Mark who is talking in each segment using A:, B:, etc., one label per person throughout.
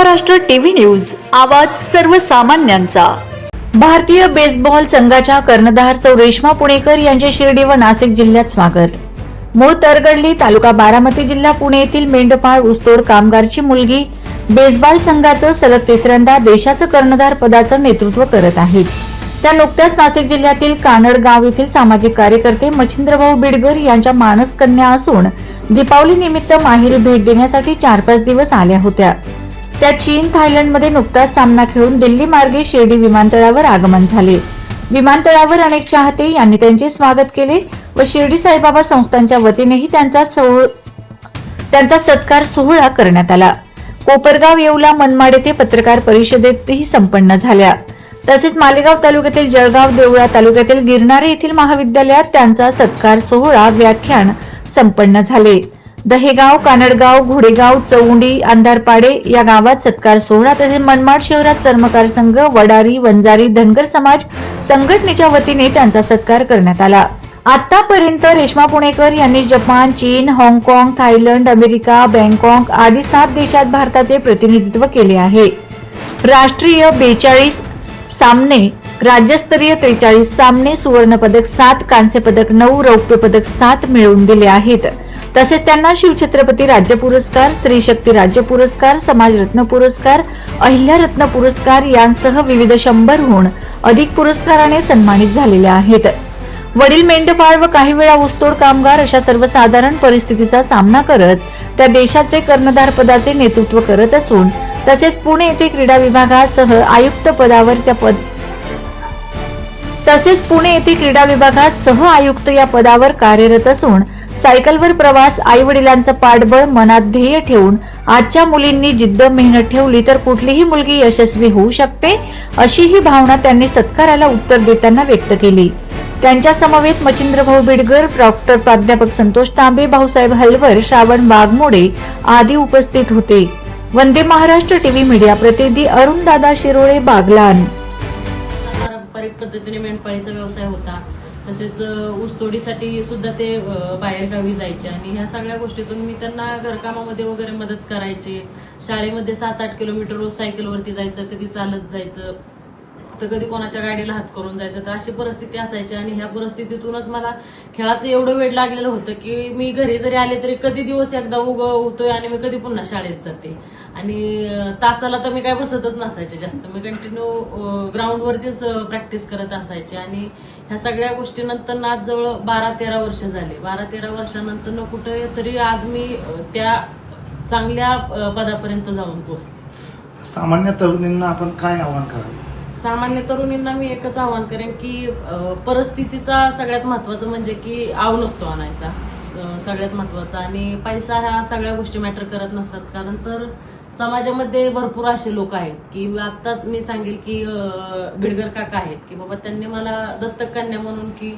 A: Maharashtra TV news आवाज सर्वसामान्यांचा.
B: भारतीय बेसबॉल संघाच्या कर्णधार सौ रेश्मा पुणेकर यांचे शिर्डी व नाशिक जिल्ह्यात स्वागत. मूळ तरगडली तालुका बारामती जिल्हा पुणे येथील मेंढपाळ ऊसतोड कामगारची मुलगी बेसबॉल संघाचं सलग तिसऱ्यांदा देशाचं कर्णधार पदाचं नेतृत्व करत आहेत. त्या नुकत्याच नाशिक जिल्ह्यातील कानडगाव येथील सामाजिक कार्यकर्ते मच्छिंद्रभाऊ बिडगर यांच्या मानस कन्या असून दीपावली निमित्त माहेरी भेट देण्यासाठी चार पाच दिवस आल्या होत्या. त्या चीन थायलंडमध्ये नुकताच सामना खेळून दिल्ली मार्गे शिर्डी विमानतळावर आगमन झाले. विमानतळावर अनेक चाहते यांनी त्यांचे स्वागत केले व शिर्डी साईबाबा संस्थांच्या वतीनेही त्यांचा सोह- त्यांचा सत्कार सोहळा करण्यात आला. कोपरगाव येवला मनमाड येथे पत्रकार परिषदेतही संपन्न झाल्या. तसेच मालेगाव तालुक्यातील जळगाव देवळा तालुक्यातील गिरणारे येथील महाविद्यालयात त्यांचा सत्कार सोहळा व्याख्यान संपन्न झाले. दहेगाव कानडगाव घोडेगाव चौंडी अंधारपाडे या गावात सत्कार सोहळा तसेच मनमाड शहरात चर्मकार संघ वडारी वंजारी धनगर समाज संघटनेच्या वतीने त्यांचा सत्कार करण्यात आला. आतापर्यंत रेश्मा पुणेकर यांनी जपान चीन हाँगकाँग थायलंड अमेरिका बँकॉक आदी सात देशात भारताचे प्रतिनिधित्व केले आहे. राष्ट्रीय बेचाळीस सामने राज्यस्तरीय त्रेचाळीस सामने सुवर्ण पदक सात कांस्य पदक नऊ रौप्य पदक सात मिळवून दिले आहेत. तसेच त्यांना शिवछत्रपती राज्य पुरस्कार स्त्री शक्ती राज्य पुरस्कार समाजरत्न पुरस्कार अहिल्यारत्न पुरस्कार यांसह विविध शंभरहून अधिक पुरस्काराने सन्मानित झालेले आहेत. वडील मेंढपाळ व काही वेळा ऊसतोड कामगार अशा सर्वसाधारण परिस्थितीचा सामना करत त्या देशाचे कर्णधार पदाचे नेतृत्व करत असून तसेच पुणे येथे क्रीडा विभागासह आयुक्त पदावर त्या पद तसेच पुणे येथे क्रीडा विभागात सह आयुक्त या पदावर कार्यरत असून सायकलवर प्रवास आई वडिलांचं पाठबळ मनात ध्येय ठेवून आजच्या मुलींनी जिद्द मेहनत ठेवली तर कुठलीही मुलगी यशस्वी होऊ शकते अशी ही भावना त्यांनी सत्काराला उत्तर देताना व्यक्त केली. त्यांच्या समवेत मच्छिंद्रभाऊ बिडगर डॉक्टर प्राध्यापक संतोष तांबे भाऊसाहेब हलवर श्रावण वाघमोडे आदी उपस्थित होते. वंदे महाराष्ट्र टीव्ही मीडिया प्रतिनिधी अरुण दादा शिरोळे बागलान.
C: पारंपरिक पद्धतीने मेंढपाळीचा व्यवसाय होता. तसेच ऊसतोडीसाठी सुद्धा ते बाहेरगावी जायचे. आणि ह्या सगळ्या गोष्टीतून मी त्यांना घरकामामध्ये वगैरे मदत करायचे. शाळेमध्ये सात आठ किलोमीटर रोज सायकलवरती जायचं कधी चालत जायचं. तर कधी कोणाच्या गाडीला हात करून जायचं तर अशी परिस्थिती असायची आणि ह्या परिस्थितीतूनच मला खेळाचं एवढं वेळ लागलेलं होतं की मी घरी जरी आले तरी कधी दिवस एकदा उग होतोय आणि मी कधी पुन्हा शाळेत जाते. आणि तासाला तर मी काय बसतच नसायचे जास्त. मी कंटिन्यू ग्राउंडवरतीच प्रॅक्टिस करत असायचे. आणि ह्या सगळ्या गोष्टीनंतर ना आज जवळ बारा तेरा वर्ष झाले. बारा तेरा वर्षानंतर न कुठे तरी आज मी त्या चांगल्या पदापर्यंत जाऊन पोहोचले.
D: सामान्य तरुणींना आपण काय आव्हान करावं?
C: सामान्य तरुणींना मी एकच आव्हान करेन की परिस्थितीचा सगळ्यात महत्वाचं म्हणजे की आव नसतो आणायचा. सगळ्यात महत्त्वाचा आणि पैसा ह्या सगळ्या गोष्टी मॅटर करत नसतात. कारण तर समाजामध्ये भरपूर असे लोक आहेत की आता मी सांगेल की अ, बिडगर काका आहेत की बाबा त्यांनी मला दत्तक कन्या म्हणून की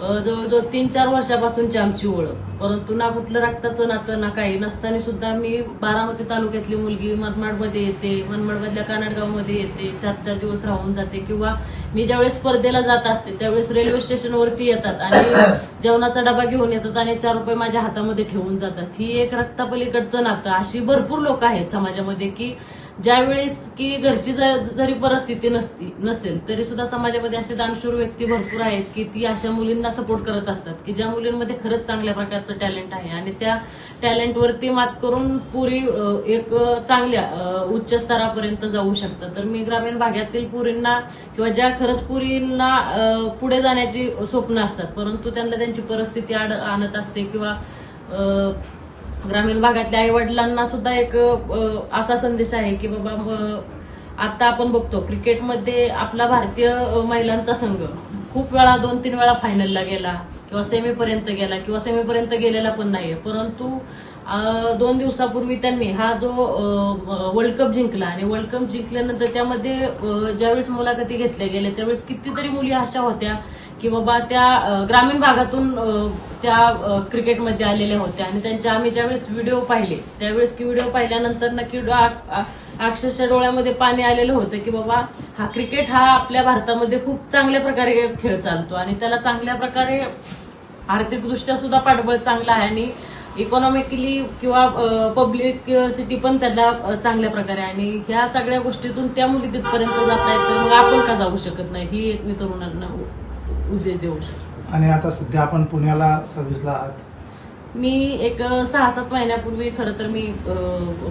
C: जवळजवळ तीन चार वर्षापासूनची आमची ओळख. परंतु ना कुठलं रक्ताचं नातं ना काही. नसताना सुद्धा मी बारामती तालुक्यातली मुलगी मनमाडमध्ये येते. मनमाडमधल्या कानडगावमध्ये येते. चार चार दिवस राहून जाते. किंवा मी ज्यावेळेस स्पर्धेला जात असते त्यावेळेस रेल्वे स्टेशनवरती येतात आणि जेवणाचा डबा घेऊन येतात आणि चार रुपये माझ्या हातामध्ये ठेवून जातात. ही एक रक्तापलीकडचं नातं. अशी भरपूर लोक आहेत समाजामध्ये की ज्यावेळेस की घरची ज- जरी परिस्थिती नसती नसेल तरी सुद्धा समाजामध्ये असे दानशूर व्यक्ती भरपूर आहेत की ती अशा मुलींना सपोर्ट करत असतात. की ज्या मुलींमध्ये खरंच चांगल्या प्रकारचं टॅलेंट आहे आणि त्या टॅलेंटवरती मात करून पुरी एक चांगल्या उच्च स्तरापर्यंत जाऊ शकतात. तर मी ग्रामीण भागातील पुरींना किंवा ज्या खरंच पुरींना पुढे जाण्याची स्वप्न असतात परंतु त्यांना त्यांची परिस्थिती आड आणत असते किंवा ग्रामीण भागातल्या आई वडिलांना सुद्धा एक असा संदेश आहे की बाबा आता आपण बघतो क्रिकेटमध्ये आपला भारतीय महिलांचा संघ खूप वेळा दोन तीन वेळा फायनलला गेला किंवा सेमीपर्यंत गेला किंवा सेमीपर्यंत गेलेला पण नाहीये. परंतु दोन दिवसापूर्वी त्यांनी हा जो वर्ल्ड कप जिंकला आणि वर्ल्ड कप जिंकल्यानंतर त्यामध्ये ज्यावेळेस मुलाखती घेतल्या गेल्या त्यावेळेस कितीतरी मुली अशा होत्या की बाबा त्या ग्रामीण भागातून त्या क्रिकेटमध्ये आलेल्या होत्या. आणि त्यांचे आम्ही ज्यावेळेस व्हिडिओ पाहिले त्यावेळेस की व्हिडिओ पाहिल्यानंतर नक्की डो- आ- अक्षरशः डोळ्यामध्ये पाणी आलेलं होतं की बाबा हा क्रिकेट हा आपल्या भारतामध्ये खूप चांगल्या प्रकारे खेळ चालतो. आणि त्याला चांगल्या प्रकारे आर्थिकदृष्ट्या सुद्धा पाठबळ चांगलं आहे आणि इकॉनॉमिकली किंवा पब्लिक सिटी पण त्यांना चांगल्या प्रकारे. आणि ह्या सगळ्या गोष्टीतून त्या मुली तिथपर्यंत जात आहेत तर मग आपण का जाऊ शकत नाही? ही एक मी तरुणांना उद्देश देऊ शकतो.
D: आणि आता सध्या आपण पुण्याला सर्व्हिसला आहात.
C: मी एक सहा सात महिन्यापूर्वी खरं तर मी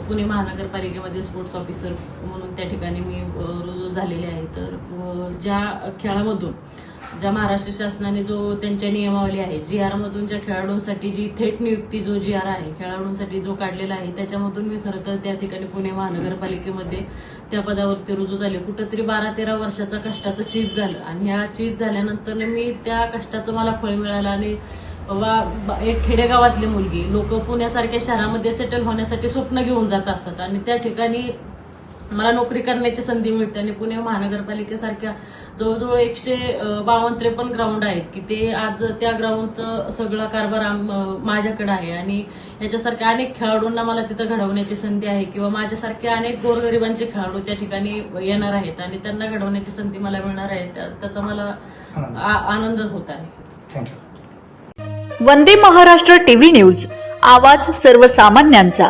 C: पुणे महानगरपालिकेमध्ये स्पोर्ट्स ऑफिसर म्हणून त्या ठिकाणी मी रुजू झालेले आहे. तर ज्या खेळामधून ज्या महाराष्ट्र शासनाने जो त्यांच्या नियमावली आहे जी आर मधून ज्या खेळाडूंसाठी जी थेट नियुक्ती जो जी आर आहे खेळाडूंसाठी जो काढलेला आहे त्याच्यामधून मी खरं तर त्या ठिकाणी पुणे महानगरपालिकेमध्ये त्या पदावरती रुजू झाले. कुठंतरी बारा तेरा वर्षाचा कष्टाचं चीज झालं आणि ह्या चीज झाल्यानंतर मी त्या कष्टाचं मला फळ मिळालं आणि वा एक खेडेगावातली मुलगी लोक पुण्यासारख्या शहरामध्ये सेटल होण्यासाठी स्वप्न घेऊन जात असतात आणि त्या ठिकाणी मला नोकरी करण्याची संधी मिळते आणि पुणे महानगरपालिकेसारख्या जवळजवळ एकशे बावन्न त्रेपन्न ग्राउंड आहेत की ते आज त्या ग्राउंडचं सगळा कारभार माझ्याकडे आहे. आणि याच्यासारख्या अनेक खेळाडूंना मला तिथं घडवण्याची संधी आहे किंवा माझ्यासारखे अनेक गोरगरिबांचे खेळाडू त्या ठिकाणी येणार आहेत आणि त्यांना घडवण्याची संधी मला मिळणार आहे. त्या- त्याचा मला आ- आनंद होत आहे.
D: Thank you
A: Vande Maharashtra TV news. आवाज सर्वसामान्यांचा.